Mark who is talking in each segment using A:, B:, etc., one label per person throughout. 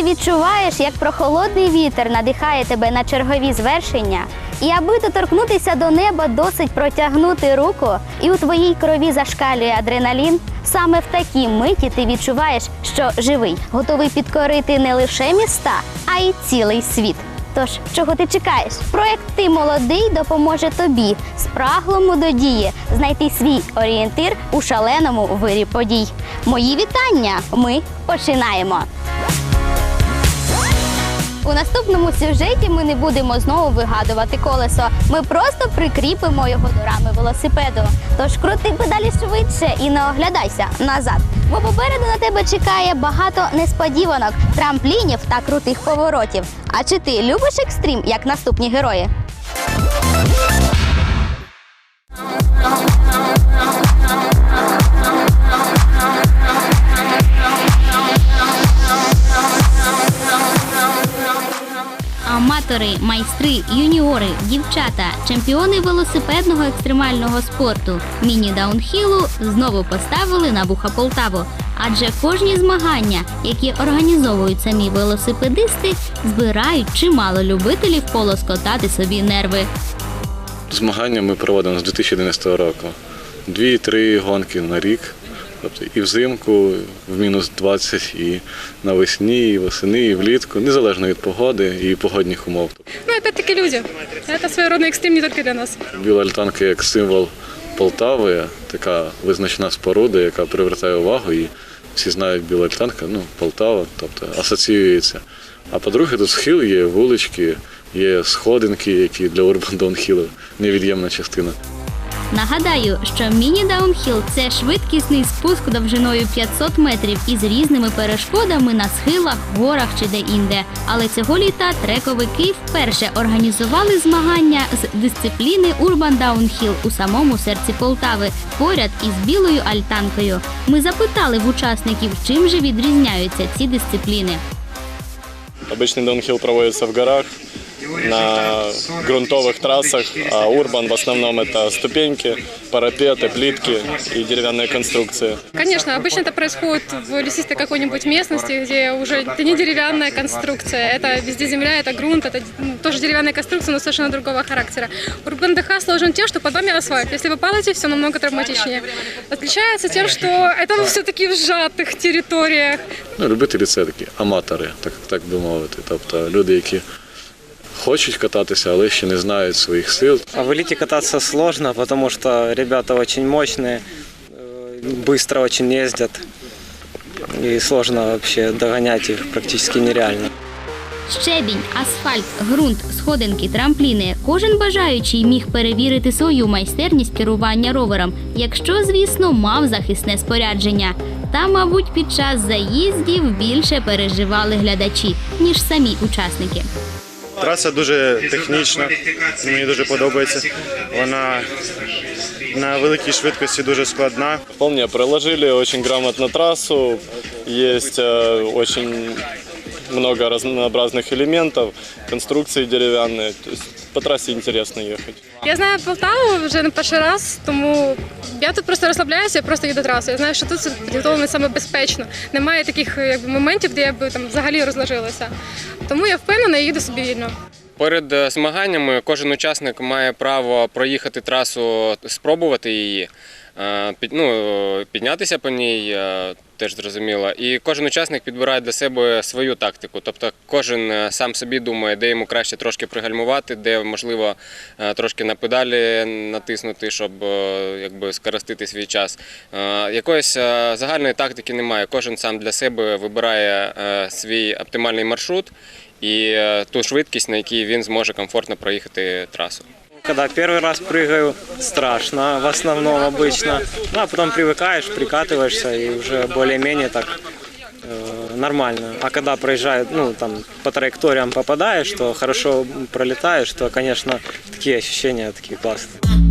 A: Ти відчуваєш, як прохолодний вітер надихає тебе на чергові звершення, і аби доторкнутися до неба, досить протягнути руку, і у твоїй крові зашкалює адреналін. Саме в такій миті ти відчуваєш, що живий, готовий підкорити не лише міста, а й цілий світ. Тож, чого ти чекаєш? Проект Ти молодий допоможе тобі, спраглому до дії, знайти свій орієнтир у шаленому вирі подій. Мої вітання! Ми починаємо! У наступному сюжеті ми не будемо знову вигадувати колесо. Ми просто прикріпимо його до рами велосипеду. Тож крути педалі швидше і не оглядайся назад. Бо попереду на тебе чекає багато несподіванок, трамплінів та крутих поворотів. А чи ти любиш екстрім, як наступні герої? Аматори, майстри, юніори, дівчата, чемпіони велосипедного екстремального спорту, міні-даунхілу знову поставили на вуха Полтаву. Адже кожні змагання, які організовують самі велосипедисти, збирають чимало любителів полоскотати собі нерви.
B: Змагання ми проводимо з 2011 року. Дві-три гонки на рік. Тобто і взимку в мінус 20, і навесні, і восени, і влітку, незалежно від погоди і погодних умов.
C: Ну, опять-таки люди. Это своеобразный экстрим не только для нас.
B: Біла альтанка як символ Полтави, така визначена споруда, яка привертає увагу. І всі знають біла альтанка, ну, Полтава, тобто асоціюється. А по-друге, тут схил є, вулички, є сходинки, які для урбан даунхілу невід'ємна частина.
A: Нагадаю, що міні-даунхіл це швидкісний спуск довжиною 500 метрів із різними перешкодами на схилах, горах чи де-інде. Але цього літа трековики вперше організували змагання з дисципліни Урбан Даунхіл у самому серці Полтави, поряд із білою альтанкою. Ми запитали в учасників, чим же відрізняються ці дисципліни.
D: Обычный даунхилл проводится в горах, на грунтовых трассах, а урбан в основном это ступеньки, парапеты, плитки и деревянные конструкции.
C: Конечно, обычно это происходит в лесистой какой-нибудь местности, где уже это не деревянная конструкция, это везде земля, это грунт, это м, тоже деревянная конструкция, но совершенно другого характера. Урбан ДХ сложен тем, что под вами асфальт. Если вы падаете, все намного травматичнее. Отличается тем, что это все-таки в сжатых территориях.
B: Ну, любителі це такі аматори, так, так би мовити. Тобто люди, які хочуть кататися, але ще не знають своїх сил.
E: А в элите кататься сложно, потому что ребята очень мощные, э, быстро очень ездят. И сложно вообще догонять их практически нереально.
A: Щебінь, асфальт, ґрунт, сходинки, трампліни. Кожен бажаючий міг перевірити свою майстерність керування ровером, якщо, звісно, мав захисне спорядження. Та, мабуть, під час заїздів більше переживали глядачі, ніж самі учасники.
F: Траса дуже технічна, мені дуже подобається. Вона на великій швидкості дуже складна.
D: Вполне проложили очень грамотно трассу, Є очень много разнообразных элементов, конструкции деревянные. То есть по трассе интересно ехать.
C: Я знаю Полтаву вже не перший раз, тому я тут просто розслабляюся, я просто їду трасу. Я знаю, що тут все підготовлено саме безпечно. Немає таких якби, моментів, де я б там взагалі розложилася. Тому я впевнена і їду собі вільно.
G: Перед е, змаганнями кожен учасник має право проїхати трасу, спробувати її, е, під- ну, піднятися по ній, е, теж зрозуміло. І кожен учасник підбирає для себе свою тактику. Тобто кожен е, сам собі думає, де йому краще трошки пригальмувати, де можливо е, трошки на педалі натиснути, щоб е, якби скоростити свій час. Якоїсь загальної тактики немає. Кожен сам для себе вибирає свій оптимальний маршрут і ту швидкість, на якій він зможе комфортно проїхати трасу.
E: Когда первый раз прыгаю, страшно в основном обычно. Ну, а потом привыкаешь, прикатываешься и уже более-менее так э, нормально. А когда проезжают, ну, там, по траекториям попадаешь, то хорошо пролетаешь, то, конечно, такие ощущения такие классные.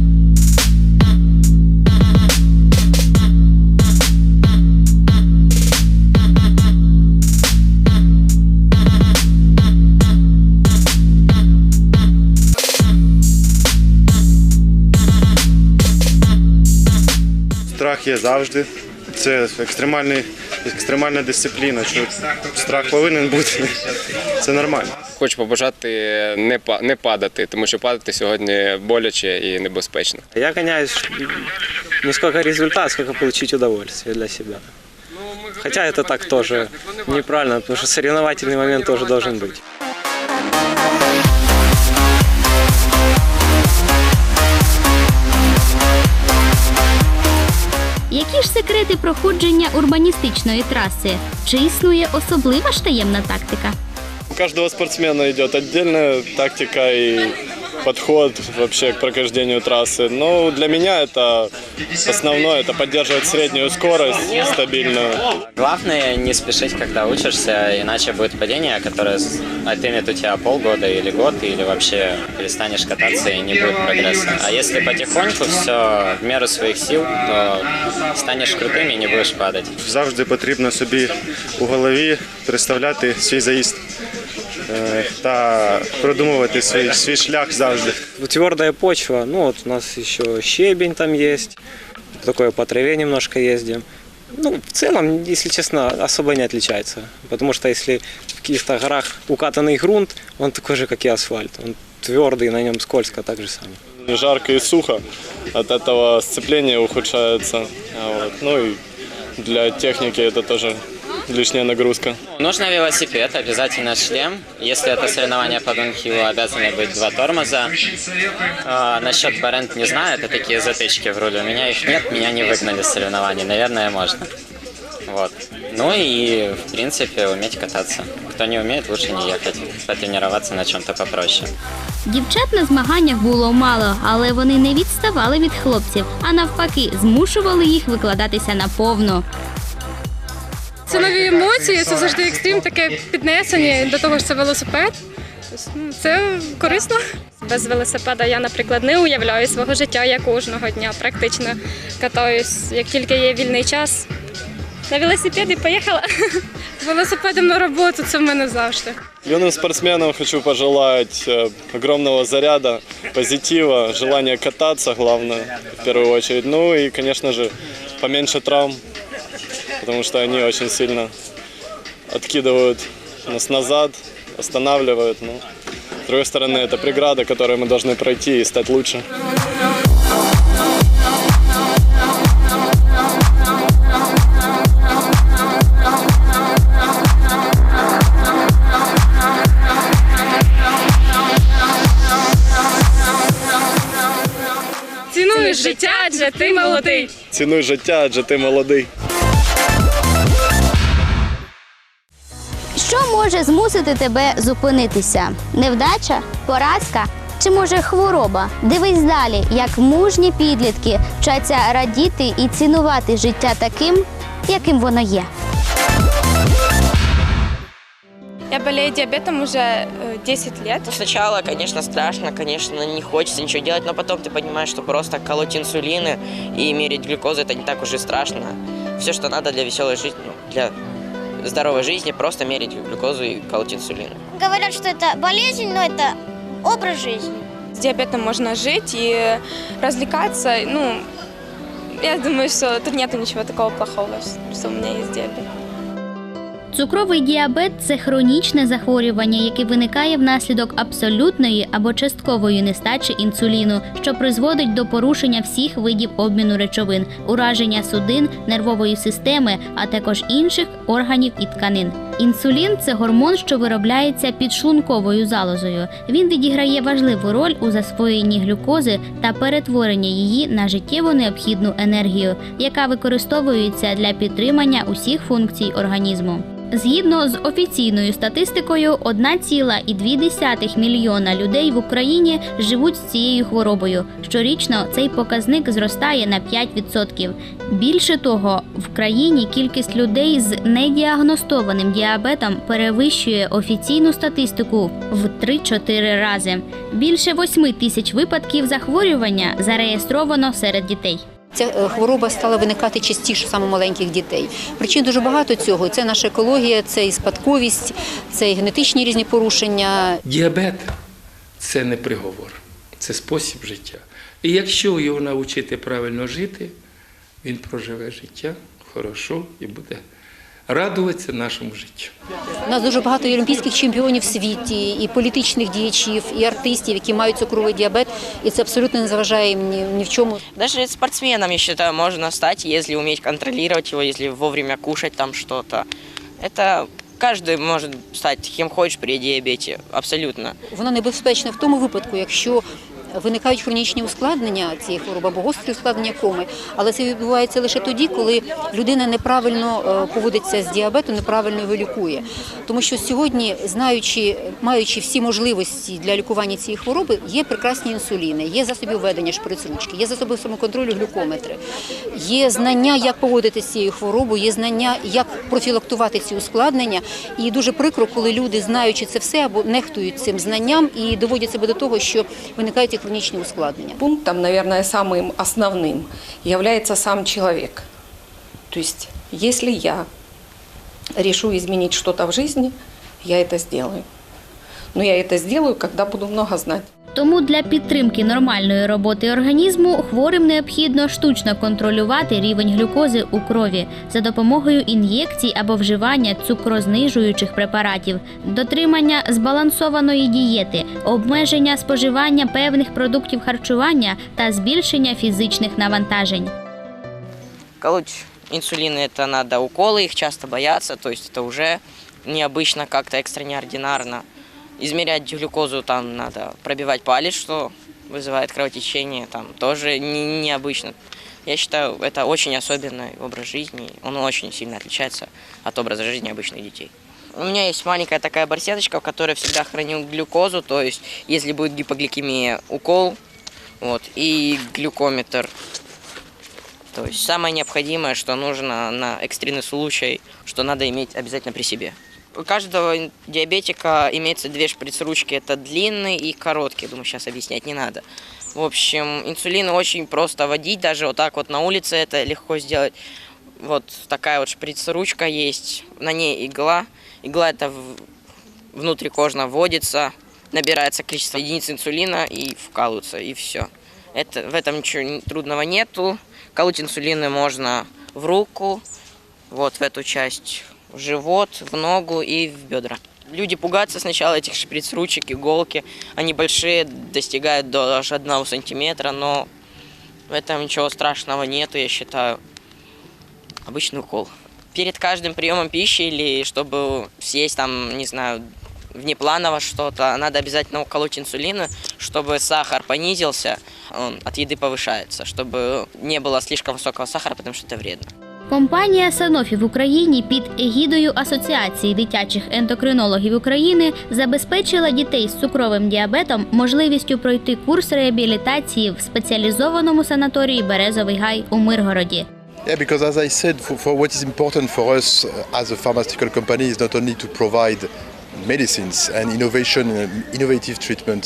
F: Страх є завжди. це екстремальний, екстремальна дисципліна, що страх повинен бути. Це нормально.
G: Хочу побажати не, па- не падати, тому що падати сьогодні боляче і небезпечно.
E: Я гоняюсь не сколько результат, сколько получить удовольствие для себя. Хотя это так тоже неправильно, потому что соревновательный момент тоже должен быть.
A: Проходження урбаністичної траси? Чи існує особлива ж таємна тактика?
D: У кожного спортсмена йде віддільна тактика и подход вообще к прохождению трассы. Но для меня это основное, это поддерживать среднюю скорость стабильную.
H: Главное не спешить, когда учишься, иначе будет падение, которое с- отымет у тебя полгода или год, или вообще перестанешь кататься и не будет прогресса. А если потихоньку все в меру своих сил, то станешь крутым и не будешь падать.
F: Завжди потрібно собі у голові представляти свій заїзд е, та продумувати свій, свій шлях завжди.
E: Твердая почва, ну вот у нас еще щебень там есть, такое по траве немножко ездим. Ну, в целом, если честно, особо не отличается. Потому что если в каких-то горах укатанный грунт, он такой же, как и асфальт. Он твердый, на нем скользко так же самое.
D: Жарко и сухо, от этого сцепление ухудшается. А вот. Ну и для техники это тоже лишняя нагрузка.
H: Нужно велосипед, обязательно шлем. Если это соревнования по донхиллу, обязаны быть два тормоза. А, насчет барент не знаю, это такие затычки в руле. У меня их нет, меня не выгнали с соревнований. Наверное, можно. Вот. Ну и, в принципе, уметь кататься. Кто не умеет, лучше не ехать. Потренироваться на чем-то попроще.
A: Дівчат на змаганнях було мало, але вони не відставали від хлопців, а навпаки, змушували їх викладатися наповну.
C: Це нові емоції, це завжди екстрім, таке піднесення до того, що це велосипед. Ну, Це корисно. Без велосипеда я, наприклад, не уявляю свого життя. Я кожного дня практично катаюсь, як тільки є вільний час. На велосипеді поїхала. Велосипедом на роботу це в мене завжди.
D: Юным спортсменам хочу пожелать э, огромного заряда, позитива, желания кататься, главное, в первую очередь. Ну и, конечно же, поменьше травм, потому что они очень сильно откидывают нас назад, останавливают. Ну, с другой стороны, это преграда, которую мы должны пройти и стать лучше.
C: Цінуєш життя, адже ти молодий.
D: Цінуй життя, адже ти молодий.
A: може змусити тебе зупинитися? Невдача, поразка чи може хвороба? Дивись далі, як мужні підлітки вчаться радіти і цінувати життя таким, яким воно є.
I: Я болею диабетом уже э, 10 лет.
J: Сначала, конечно, страшно, конечно, не хочется ничего делать, но потом ты понимаешь, что просто колоть инсулины и мерить глюкозу это не так уж и страшно. Все, что надо для веселой жизни, ну, для здоровой жизни, просто мерить глюкозу и колоть инсулины.
K: Говорят, что это болезнь, но это образ жизни.
I: С диабетом можно жить и развлекаться. Ну, я думаю, что тут нету ничего такого плохого, что у меня есть диабет.
A: Цукровий діабет це хронічне захворювання, яке виникає внаслідок абсолютної або часткової нестачі інсуліну, що призводить до порушення всіх видів обміну речовин, ураження судин, нервової системи, а також інших органів і тканин. Інсулін це гормон, що виробляється підшлунковою залозою. Він відіграє важливу роль у засвоєнні глюкози та перетворенні її на життєво необхідну енергію, яка використовується для підтримання усіх функцій організму. Згідно з офіційною статистикою, 1,2 мільйона людей в Україні живуть з цією хворобою. Щорічно цей показник зростає на 5%. Більше того, в країні кількість людей з недіагностованим діабетом перевищує офіційну статистику в 3-4 рази. Більше 8 тисяч випадків захворювання зареєстровано серед дітей.
L: Ця е, хвороба стала виникати частіше саме маленьких дітей. Причин дуже багато цього. Це наша екологія, це і спадковість, це і генетичні різні порушення.
M: Діабет це не приговор, це спосіб життя. І якщо його навчити правильно жити, він проживе життя хорошо і буде радуватися нашому життю.
L: У нас дуже багато і олімпійських чемпіонів в світі, і політичних діячів, і артистів, які мають цукровий діабет, і це абсолютно не заважає їм ні, ні в чому.
J: Даже спортсменом, я считаю, можно стать, если уметь контролировать его, если вовремя кушать там что-то. Это каждый может стать кем при диабете, абсолютно.
L: Воно небезпечне в тому випадку, якщо виникають хронічні ускладнення цієї хвороби або гострі ускладнення коми. Але це відбувається лише тоді, коли людина неправильно е, поводиться з діабетом, неправильно його лікує. Тому що сьогодні, знаючи, маючи всі можливості для лікування цієї хвороби, є прекрасні інсуліни, є засоби введення шприц-ручки, є засоби самоконтролю глюкометри, є знання, як поводитися з цією хворобою, є знання, як профілактувати ці ускладнення. І дуже прикро, коли люди, знаючи це все, або нехтують цим знанням і доводять себе до того, що виникають ці хронічні ускладнення.
N: Пунктом, наверное, самым основным является сам человек. То есть, если я решу изменить что-то в жизни, я это сделаю. Но я это сделаю, когда буду много знать.
A: Тому для підтримки нормальної роботи організму хворим необхідно штучно контролювати рівень глюкози у крові за допомогою ін'єкцій або вживання цукрознижуючих препаратів, дотримання збалансованої дієти, обмеження споживання певних продуктів харчування та збільшення фізичних навантажень.
J: Колоть инсулин это надо уколы, их часто боятся, то есть это уже необычно, как-то экстра неординарно. Измерять глюкозу там надо пробивать палец, что вызывает кровотечение, там тоже не- необычно. Я считаю, это очень особенный образ жизни, он очень сильно отличается от образа жизни обычных детей. У меня есть маленькая такая барсеточка, в которой всегда храню глюкозу, то есть если будет гипогликемия, укол, вот, и глюкометр, то есть самое необходимое, что нужно на экстренный случай, что надо иметь обязательно при себе. У каждого диабетика имеется две шприц-ручки. Это длинный и короткий. Думаю, сейчас объяснять не надо. В общем, инсулин очень просто водить. Даже вот так вот на улице это легко сделать. Вот такая вот шприц-ручка есть. На ней игла. Игла это внутрикожно вводится. Набирается количество единиц инсулина и вкалывается. И все. Это, в этом ничего трудного нету. Колоть инсулины можно в руку, вот в эту часть, в живот, в ногу и в бедра. Люди пугаются сначала этих шприц-ручек, иголки. Они большие, достигают до аж одного сантиметра, но в этом ничего страшного нету, я считаю. Обычный укол. Перед каждым приемом пищи или чтобы съесть там, не знаю, внепланово что-то, надо обязательно уколоть инсулина, чтобы сахар понизился, он от еды повышается, чтобы не было слишком высокого сахара, потому что это вредно.
A: Компанія Sanofi в Україні під егідою Асоціації дитячих ендокринологів України забезпечила дітей з цукровим діабетом можливістю пройти курс реабілітації в спеціалізованому санаторії Березовий Гай у Миргороді.
O: Yeah, because as I said, for, for what is important for us as a pharmaceutical company is not only to provide medicines and innovation, innovative treatment.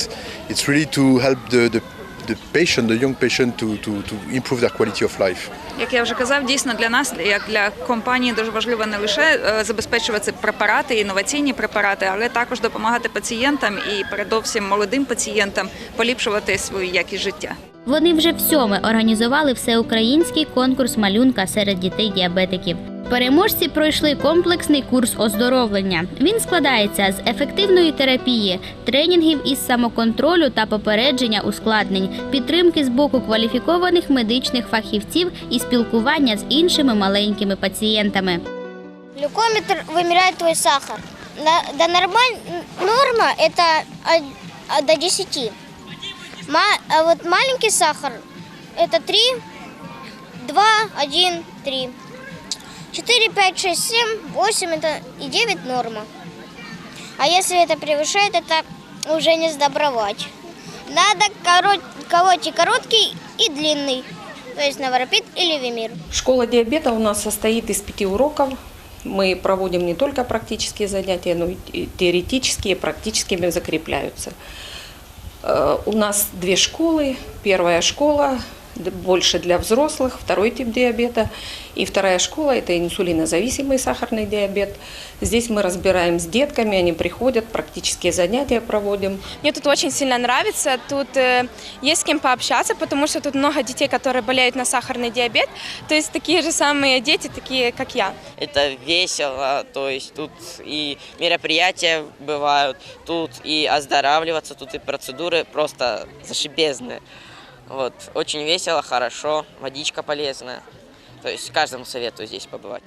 O: It's really to help the, the, the patient, the young patient, to, to, to improve their quality of life.
P: Як я вже казав, дійсно для нас, як для компанії, дуже важливо не лише е, забезпечувати препарати, інноваційні препарати, але також допомагати пацієнтам і передовсім молодим пацієнтам поліпшувати свою якість життя.
A: Вони вже всьоме організували всеукраїнський конкурс малюнка серед дітей-діабетиків. Переможці пройшли комплексний курс оздоровлення. Він складається з ефективної терапії, тренінгів із самоконтролю та попередження ускладнень, підтримки з боку кваліфікованих медичних фахівців і спілкування з іншими маленькими пацієнтами.
K: Глюкометр вымеряет твой сахар. На- Да нормаль... норма это от- от до 10. Ма- А вот маленький сахар это 3, 2, 1, 3. 4, 5, 6, 7, 8 это и 9 норма. А если это превышает, это уже не сдобровать. Надо коро- колоть и короткий, и длинный. То есть Новоропит или Вимир.
N: Школа диабета у нас состоит из пяти уроков. Мы проводим не только практические занятия, но и теоретические, практическими закрепляются. Э, У нас две школы. Первая школа больше для взрослых, второй тип диабета. И вторая школа – это инсулинозависимый сахарный диабет. Здесь мы разбираем с детками, они приходят, практические занятия проводим.
I: Мне тут очень сильно нравится, тут э, есть с кем пообщаться, потому что тут много детей, которые болеют на сахарный диабет, то есть такие же самые дети, такие как я.
J: Это весело, то есть тут и мероприятия бывают, тут и оздоравливаться, тут и процедуры просто зашибезные. Вот, очень весело, хорошо, водичка полезная. То есть каждому советую здесь побывать.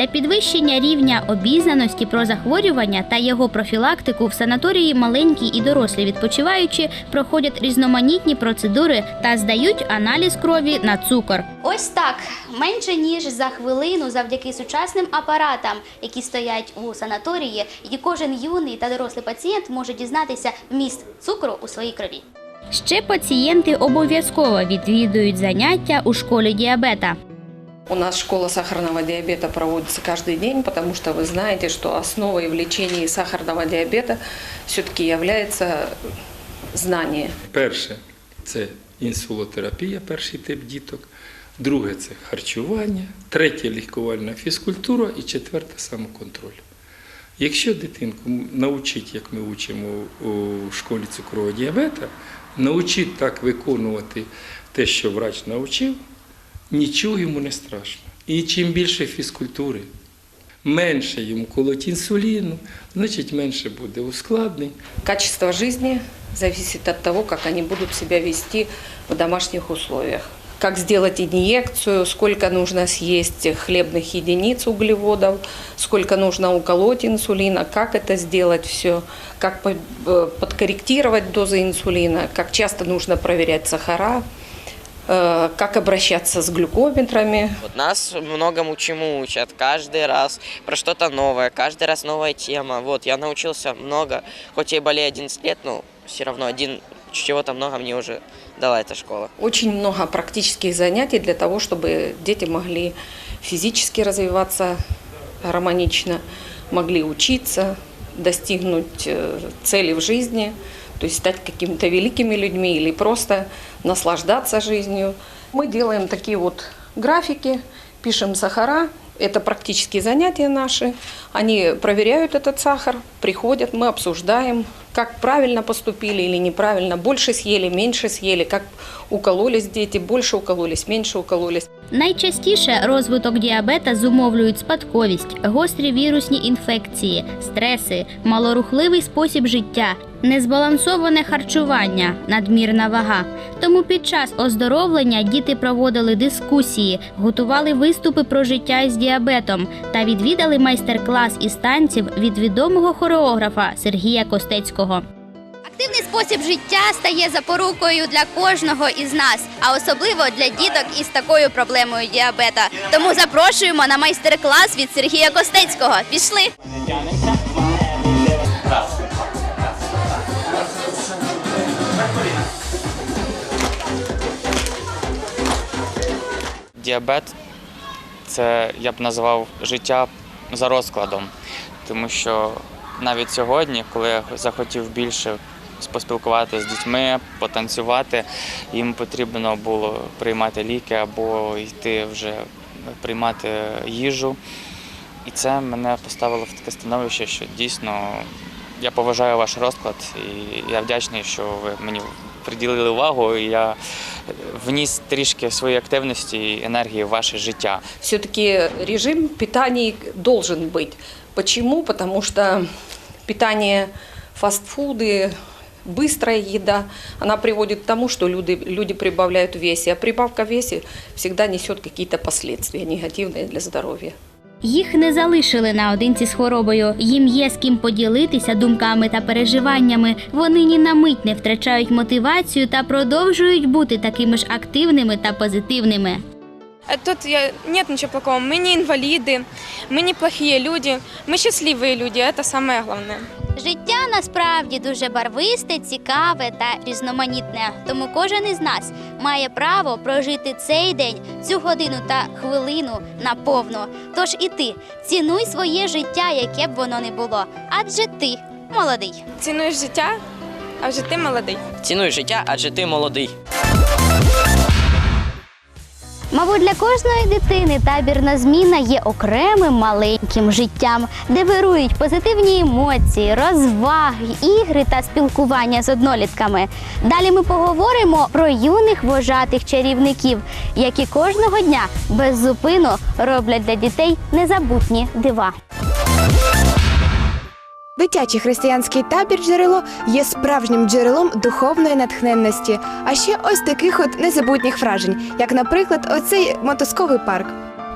A: Для підвищення рівня обізнаності про захворювання та його профілактику в санаторії маленькі і дорослі відпочиваючі проходять різноманітні процедури та здають аналіз крові на цукор. Ось так менше ніж за хвилину, завдяки сучасним апаратам, які стоять у санаторії, і кожен юний та дорослий пацієнт може дізнатися вміст цукру у своїй крові. Ще пацієнти обов'язково відвідують заняття у школі діабета.
N: У нас школа сахарного диабета проводится каждый день, потому что вы знаете, что основой в лечении сахарного диабета все-таки является знание.
M: Перше це інсулотерапія, перший тип діток. Друге це харчування, третє лікувальна фізкультура і четверте самоконтроль. Якщо дитинку навчить, як ми учимо у школі цукрового діабета, навчить так виконувати те, що врач навчив, нічого йому не страшно. І чим більше фізкультури, менше йому колоть інсуліну, значить менше буде ускладнень.
N: Качество жизни зависит от того, как они будут себя вести в домашних условиях. Как сделать инъекцию, сколько нужно съесть хлебных единиц углеводов, сколько нужно уколоть инсулина, как это сделать все, как по- э, подкорректировать дозы инсулина, как часто нужно проверять сахара, э, как обращаться с глюкометрами.
J: Вот нас многому чему учат каждый раз, про что-то новое, каждый раз новая тема. Вот, я научился много, хоть я и болею 11 лет, но все равно один чего-то много мне уже дала эта школа.
N: Очень много практических занятий для того, чтобы дети могли физически развиваться гармонично, могли учиться, достигнуть э, цели в жизни, то есть стать какими-то великими людьми или просто наслаждаться жизнью. Мы делаем такие вот графики, пишем сахара, это практические занятия наши. Они проверяют этот сахар, приходят, мы обсуждаем, как правильно поступили или неправильно, больше съели, меньше съели, как укололись дети, больше укололись, меньше укололись.
A: Найчастіше розвиток діабета зумовлюють спадковість, гострі вірусні інфекції, стреси, малорухливий спосіб життя, незбалансоване харчування, надмірна вага. Тому під час оздоровлення діти проводили дискусії, готували виступи про життя із діабетом та відвідали майстер-клас із танців від відомого хореографа Сергія Костецького. Активний спосіб життя стає запорукою для кожного із нас, а особливо для діток із такою проблемою діабета. Тому запрошуємо на майстер-клас від Сергія Костецького. Пішли!
Q: Діабет це я б назвав життя за розкладом, тому що навіть сьогодні, коли я захотів більше поспілкуватися з дітьми, потанцювати, їм потрібно було приймати ліки або йти вже приймати їжу. І це мене поставило в таке становище, що дійсно я поважаю ваш розклад, і я вдячний, що ви мені приділили увагу. І я вніс трішки своєї активності і енергії в ваше життя.
N: Все-таки режим питания должен быть. Почему? Потому что питание, фастфуды, быстрая еда, она приводит к тому, что люди, люди прибавляют в весе. А прибавка в весе всегда несет какие-то последствия негативные для здоровья.
A: Їх не залишили наодинці з хворобою. Їм є з ким поділитися думками та переживаннями. Вони ні на мить не втрачають мотивацію та продовжують бути такими ж активними та позитивними.
I: Э, Тут я, нет ничего плохого. Мы не инвалиды, мы не плохие люди, мы счастливые люди, это самое главное.
A: Життя насправді дуже барвисте, цікаве та різноманітне. Тому кожен із нас має право прожити цей день, цю годину та хвилину наповну. Тож і ти цінуй своє життя, яке б воно не було. Адже ти молодий.
I: Цінуєш життя, а вже ти молодий.
J: Цінуй життя, адже ти молодий.
A: Мабуть, для кожної дитини табірна зміна є окремим маленьким життям, де вирують позитивні емоції, розваги, ігри та спілкування з однолітками. Далі ми поговоримо про юних вожатих чарівників, які кожного дня без зупину роблять для дітей незабутні дива.
R: Дитячий християнський табір джерело є справжнім джерелом духовної натхненності, а ще ось таких от незабутніх вражень, як, наприклад, оцей мотосковий парк.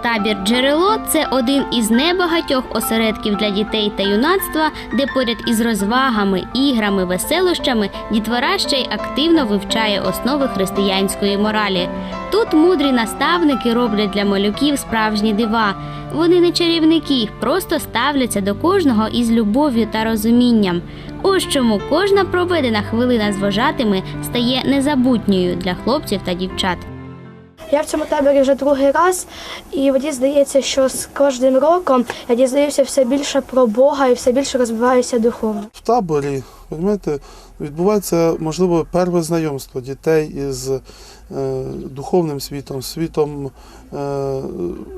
A: Табір джерело це один із небагатьох осередків для дітей та юнацтва, де поряд із розвагами, іграми, веселощами дітвора ще й активно вивчає основи християнської моралі. Тут мудрі наставники роблять для малюків справжні дива. Вони не чарівники, просто ставляться до кожного із любов'ю та розумінням. Ось чому кожна проведена хвилина з вожатими стає незабутньою для хлопців та дівчат.
S: Я в цьому таборі вже другий раз, і мені здається, що з кожним роком я дізнаюся все більше про Бога і все більше розвиваюся духовно.
T: В таборі, розумієте, відбувається, можливо, перше знайомство дітей із е, духовним світом, світом, е,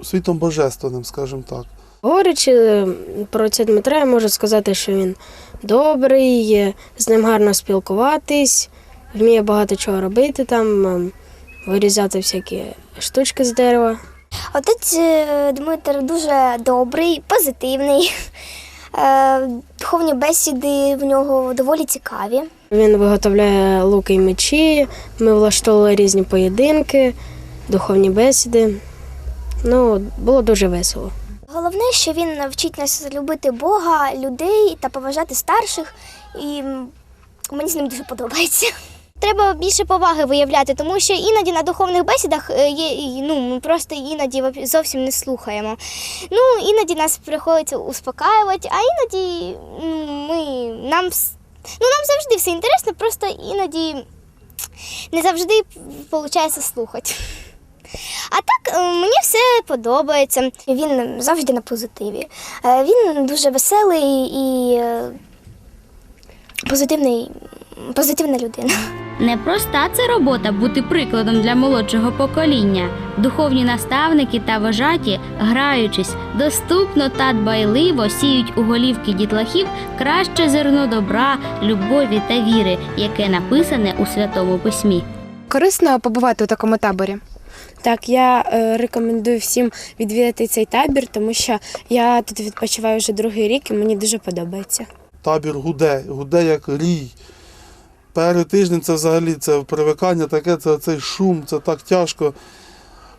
T: світом божественним, скажімо так.
U: Говорячи про це Дмитра, я можу сказати, що він добрий, з ним гарно спілкуватись, вміє багато чого робити там, ем, вирізати всякі штучки з дерева.
K: Отець е, Дмитр дуже добрий, позитивний. Е, Духовні бесіди в нього доволі цікаві.
U: Він виготовляє луки і мечі, ми влаштовували різні поєдинки, духовні бесіди. Ну, було дуже весело.
K: Головне, що він навчить нас любити Бога, людей та поважати старших, і мені з ним дуже подобається. Треба більше поваги виявляти, тому що іноді на духовних бесідах е, є ну ми просто іноді зовсім не слухаємо. Ну іноді нас приходиться успокаювати, а іноді ми нам ну нам завжди все інтересно, просто іноді не завжди виходить слухати. А так е, мені все подобається. Він завжди на позитиві. Е, Він дуже веселий і позитивний, позитивна людина.
A: Непроста це робота бути прикладом для молодшого покоління. Духовні наставники та вожаті, граючись, доступно та дбайливо сіють у голівки дітлахів краще зерно добра, любові та віри, яке написане у святому письмі.
R: Корисно побувати у такому таборі.
U: Так, я е, рекомендую всім відвідати цей табір, тому що я тут відпочиваю вже другий рік і мені дуже подобається.
T: Табір гуде, гуде як рій. Перший тиждень це взагалі це привикання таке, це цей шум, це так тяжко.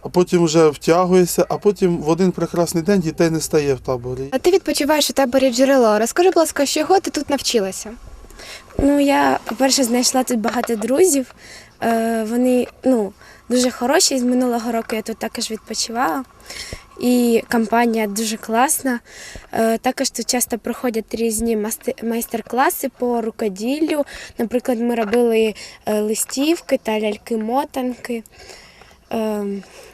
T: А потім вже втягуєшся, а потім в один прекрасний день дітей не стає в таборі.
R: А ти відпочиваєш у таборі джерело. Розкажи, будь ласка, чого ти тут навчилася?
U: Ну, я, по-перше, знайшла тут багато друзів. Е, вони ну, дуже хороші. З минулого року я тут також відпочивала. І компанія дуже класна. Е, Також тут часто проходять різні майстер-класи по рукоділлю. Наприклад, ми робили е, листівки та ляльки-мотанки. Е,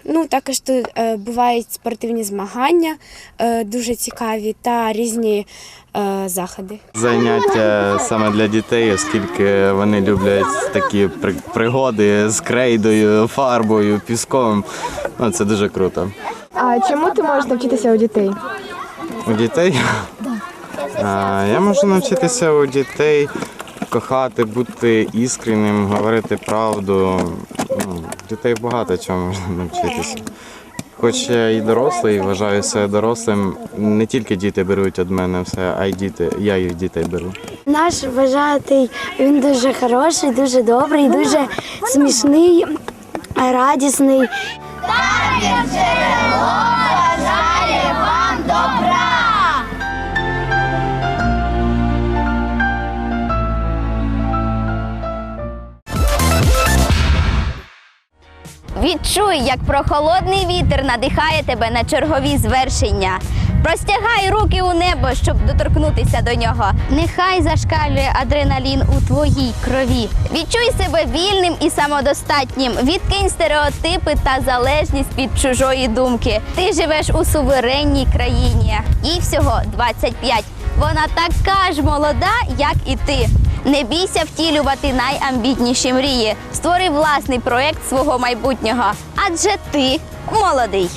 U: Ну, також тут е, бувають спортивні змагання, е, дуже цікаві, та різні е, заходи.
V: Заняття саме для дітей, оскільки вони люблять такі при- пригоди з крейдою, фарбою, піском. Ну, це дуже круто.
R: А чому ти можеш навчитися у дітей?
V: У дітей а, я можу навчитися у дітей кохати, бути іскренним, говорити правду. Дітей багато чому можна навчитися. Хоч я і дорослий, вважаю себе дорослим, не тільки діти беруть від мене все, а й діти, я їх дітей беру.
S: Наш вважатий, він дуже хороший, дуже добрий, дуже смішний, радісний.
K: Табір
A: Відчуй, як прохолодний вітер надихає тебе на чергові звершення. Простягай руки у небо, щоб доторкнутися до нього. Нехай зашкалює адреналін у твоїй крові. Відчуй себе вільним і самодостатнім. Відкинь стереотипи та залежність від чужої думки. Ти живеш у суверенній країні. Їй всього 25. Вона така ж молода, як і ти. Не бійся втілювати найамбітніші мрії. Створи власний проект свого майбутнього. Адже ти молодий.